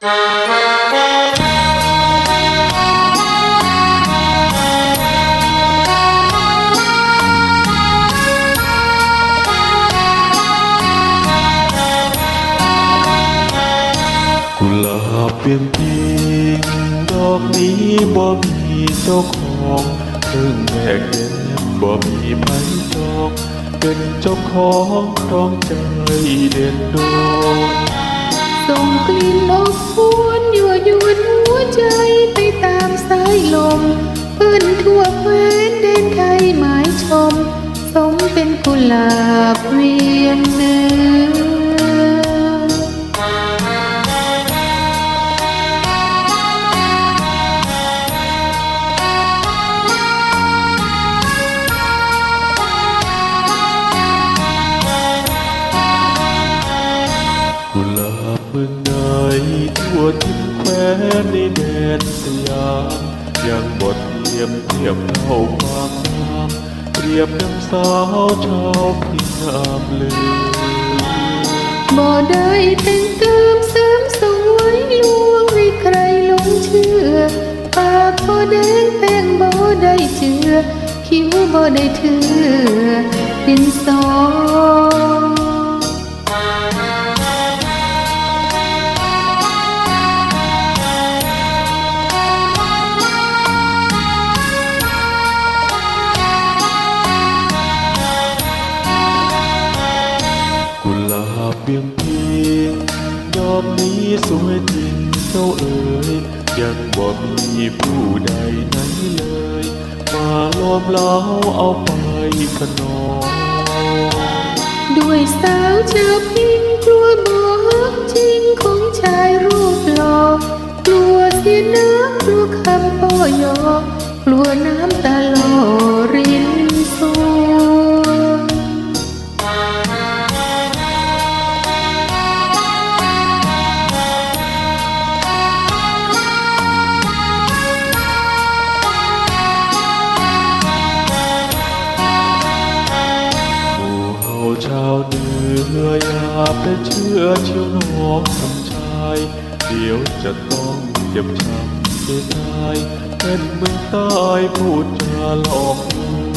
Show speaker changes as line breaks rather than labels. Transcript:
กุหลาบเปลี่ยนจริงดอกนี้บ่มีเจ้าของเพิ่งแม่แก้มบ่มีไผจองเป็นเจ้าของครองใจเด่นดวง
ส่งกลิ่นอบอวนยั่วยวนหัวใจไปตามสายลมเปิ้นทั่วแคว้นเดนไทยหมายชม สมเป็นกุหลาบเวียงเนื้
ทั่วทิศแคว้นในแดนสยามยังบทเทียมเทียมเท่าความงามเปรียบดังสาวชาวพิงามเลย
บ่ได้แต่งเติมเสริมส่งไว้ลวงให้ใครหลงเชื่อปากบ่แดงแป้งบ่ได้เจือคิ้วบ่ได้เถือดินสอ
กุหลาบเบียงพิงดอกนี้สวยจริงเจ้าเอ๋ยยังบ่มีผู้ใดไหนเลย มาล้อมเล้าเอาไปขนอง
ด้วยสาวชาวพิงกลัวบ่ฮักจริงของชายรูปหล่อกลัวเสียน้ำกลัวคำโป้ยอกลัวน้ำตาหล่อ
ชาวเหนืออย่าไปเชื่อเชี่ยวน้องทำชาย เดี๋ยวจะต้องเจ็บช้ำเสียดายเป็นเมืองใต้พูดจาหลอกลว
ง